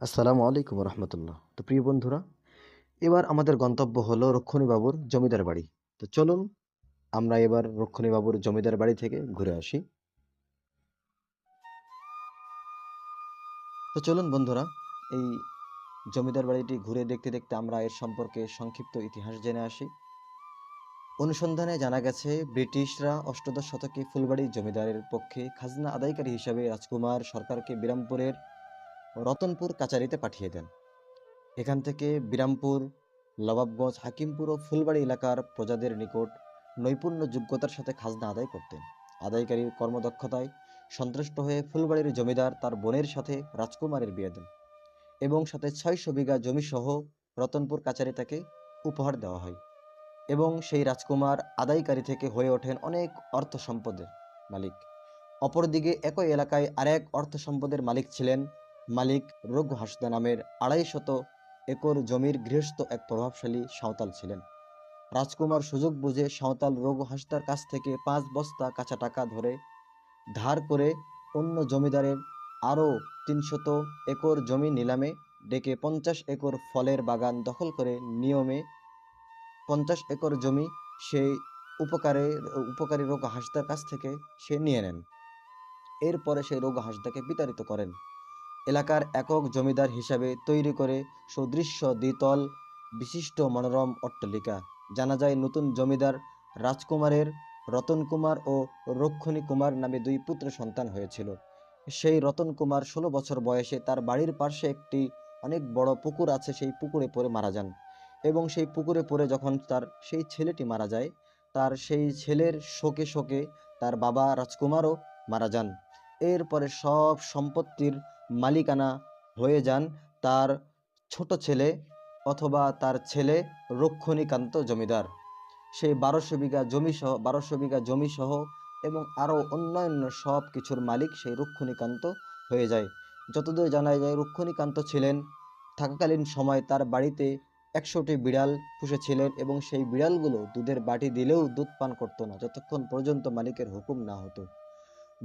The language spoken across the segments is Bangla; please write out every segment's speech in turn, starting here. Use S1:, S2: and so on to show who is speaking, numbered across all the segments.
S1: আসসালামু আলাইকুম রহমতুল্লাহ। তো প্রিয় বন্ধুরা, এবার আমাদের গন্তব্য হলো রক্ষণী বাবুর জমিদার বাড়ি। তো চলুন, আমরা এবার রক্ষণী বাবুর জমিদার বাড়ি থেকে ঘুরে আসি। তো চলুন বন্ধুরা, এই জমিদার বাড়িটি ঘুরে দেখতে দেখতে আমরা এর সম্পর্কে সংক্ষিপ্ত ইতিহাস জেনে আসি। অনুসন্ধানে জানা গেছে, ব্রিটিশরা অষ্টাদশ শতকে ফুলবাড়ি জমিদারের পক্ষে খাজনা আদায়কারী হিসাবে রাজকুমার সরকারকে বিরামপুরের রতনপুর কাচারিতে পাঠিয়ে দেন। এখান থেকে বিরামপুর, নবাবগঞ্জ, হাকিমপুর ও ফুলবাড়ি এলাকার প্রজাদের নিকট নৈপুণ্য যোগ্যতার সাথে খাজনা আদায় করতেন। আদায়কারীর কর্মদক্ষতায় সন্তুষ্ট হয়ে ফুলবাড়ির জমিদার তার বোনের সাথে রাজকুমারের বিয়ে দেন এবং সাথে ছয়শো বিঘা জমি সহ রতনপুর কাচারি তাকে উপহার দেওয়া হয় এবং সেই রাজকুমার আদায়কারী থেকে হয়ে ওঠেন অনেক অর্থ সম্পদের মালিক। অপরদিকে একই এলাকায় আরেক অর্থ সম্পদের মালিক ছিলেন মালিক রঘু হাসদা নামের আড়াই শত একর জমির গৃহস্থ এক প্রভাবশালী সাঁওতাল ছিলেন। রাজকুমার সুযোগ বুঝে সাঁওতাল রঘু হাসদার কাছ থেকে পাঁচ বস্তা কাঁচা টাকা ধরে ধার করে অন্য জমিদারের আরও তিনশত একর জমি নিলামে ডেকে পঞ্চাশ একর ফলের বাগান দখল করে নিয়মে পঞ্চাশ একর জমি সেই উপকারে, উপকারী রোগ হাসদার কাছ থেকে সে নিয়ে নেন। এরপরে সেই রোগ হাসদাকে বিতাড়িত করেন। এলাকার একক জমিদার হিসাবে তৈরি করে সুদৃশ্য দ্বিতল বিশিষ্ট মনোরম অট্টালিকা। জানা যায়, নতুন জমিদার রাজকুমারের রতন কুমার ও রক্ষণী কুমার নামে দুই পুত্র সন্তান হয়েছিল। সেই রতন কুমার ষোলো বছর বয়সে তার বাড়ির পাশে একটি অনেক বড় পুকুর আছে, সেই পুকুরে পড়ে মারা যান এবং সেই পুকুরে পড়ে যখন তার সেই ছেলেটি মারা যায়, তার সেই ছেলের শোকে শোকে তার বাবা রাজকুমারও মারা যান। এরপরে সব সম্পত্তির মালিকানা হয়ে যান তার ছোট ছেলে অথবা তার ছেলে রক্ষণীকান্ত জমিদার। সেই বারোশো বিঘা জমি সহ, বারোশো বিঘা জমি সহ এবং আরও অন্যান্য সব কিছুর মালিক সেই রক্ষণীকান্ত হয়ে যায়। যতদূর জানা যায়, রক্ষণীকান্ত ছিলেন, থাকাকালীন সময় তার বাড়িতে একশোটি বিড়াল পুষেছিলেন এবং সেই বিড়ালগুলো দুধের বাটি দিলেও দুধ পান করতো না, যতক্ষণ পর্যন্ত মালিকের হুকুম না হতো।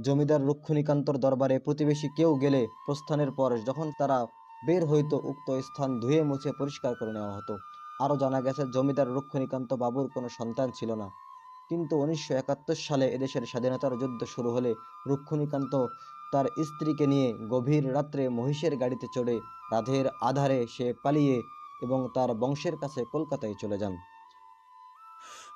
S1: জমিদার রক্ষণীকান্তর দরবারে প্রতিবেশী কেউ গেলে প্রস্থানের পর যখন তারা বের হইতো, উক্ত স্থান ধুয়ে মুছে পরিষ্কার করে নেওয়া হতো। আরও জানা গেছে, জমিদার রক্ষণীকান্ত বাবুর কোনো সন্তান ছিল না। কিন্তু উনিশশো একাত্তর সালে এদেশের স্বাধীনতার যুদ্ধ শুরু হলে রক্ষণীকান্ত তার স্ত্রীকে নিয়ে গভীর রাত্রে মহিষের গাড়িতে চড়ে রাধের আধারে সে পালিয়ে এবং তার বংশের কাছে কলকাতায় চলে যান।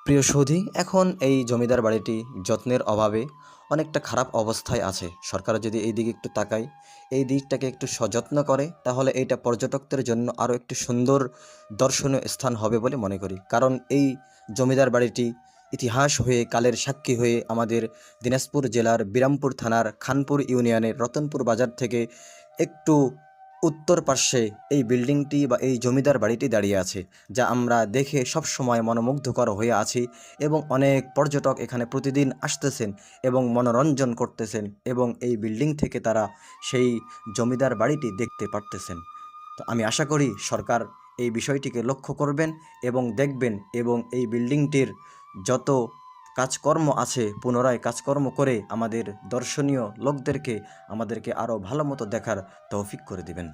S1: প্রিয় সৌধি এখন এই জমিদার বাড়িটি যত্নের অভাবে অনেকটা খারাপ অবস্থায় আছে। সরকার যদি এই দিকে একটু তাকায়, এই দিকটাকে একটু সযত্ন করে, তাহলে এইটা পর্যটকদের জন্য আরও একটু সুন্দর দর্শনীয় স্থান হবে বলে মনে করি। কারণ এই জমিদার বাড়িটি ইতিহাস হয়ে, কালের সাক্ষী হয়ে আমাদের দিনাজপুর জেলার বিরামপুর থানার খানপুর ইউনিয়নের রতনপুর বাজার থেকে একটু উত্তর পার্শ্বে এই বিল্ডিংটি বা এই জমিদার বাড়িটি দাঁড়িয়ে আছে, যা আমরা দেখে সব সময় মনোমুগ্ধকর হয়ে আছি এবং অনেক পর্যটক এখানে প্রতিদিন আসতেছেন এবং মনোরঞ্জন করতেছেন এবং এই বিল্ডিং থেকে তারা সেই জমিদার বাড়িটি দেখতে পারতেছেন। তো আমি আশা করি সরকার এই বিষয়টিকে লক্ষ্য করবেন এবং দেখবেন এবং এই বিল্ডিংটির যত কাজকর্ম আছে, পুনরায় কাজকর্ম করে আমাদের দর্শনীয় লোকদেরকে, আমাদেরকে আরও ভালো মতো দেখার তৌফিক করে দিবেন।